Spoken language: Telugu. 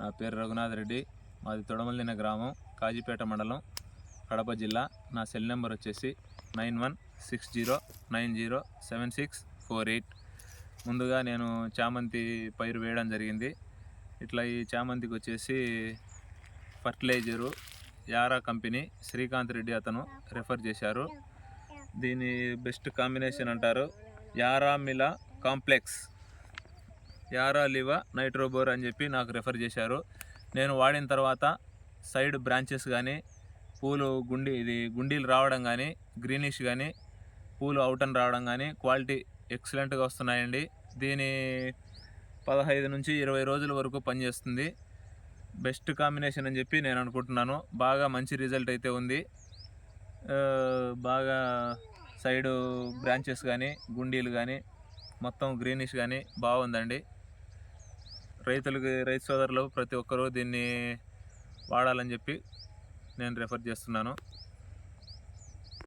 నా పేరు రఘునాథ్ రెడ్డి. మాది తొడమల్లిన గ్రామం కాజీపేట మండలం కడప జిల్లా. నా సెల్ నెంబర్ వచ్చేసి nine one six zero nine zero seven six four eight. ముందుగా నేను చామంతి పైరు వేయడం జరిగింది. ఇట్లా ఈ చామంతికి వచ్చేసి ఫర్టిలైజరు యారా కంపెనీ శ్రీకాంత్ రెడ్డి అతను రెఫర్ చేశారు. దీని బెస్ట్ కాంబినేషన్ అంటారు యారా మిలా కాంప్లెక్స్. యారాలివా నైట్రోబోర్ అని చెప్పి నాకు రెఫర్ చేశారు. నేను వాడిన తర్వాత సైడ్ బ్రాంచెస్ కానీ పూలు గుండి ఇది గుండీలు రావడం కానీ గ్రీనిష్ కానీ పూలు అవుటన్ రావడం కానీ క్వాలిటీ ఎక్సలెంట్గా వస్తున్నాయండి. దీని పదహైదు నుంచి ఇరవై రోజుల వరకు పనిచేస్తుంది. బెస్ట్ కాంబినేషన్ అని చెప్పి నేను అనుకుంటున్నాను. బాగా మంచి రిజల్ట్ అయితే ఉంది. బాగా సైడు బ్రాంచెస్ కానీ గుండీలు కానీ మొత్తం గ్రీనిష్ కానీ బాగుందండి. రైతులకి రైతు సోదరులు ప్రతి ఒక్కరూ దీన్ని వాడాలని చెప్పి నేను రెఫర్ చేస్తున్నాను.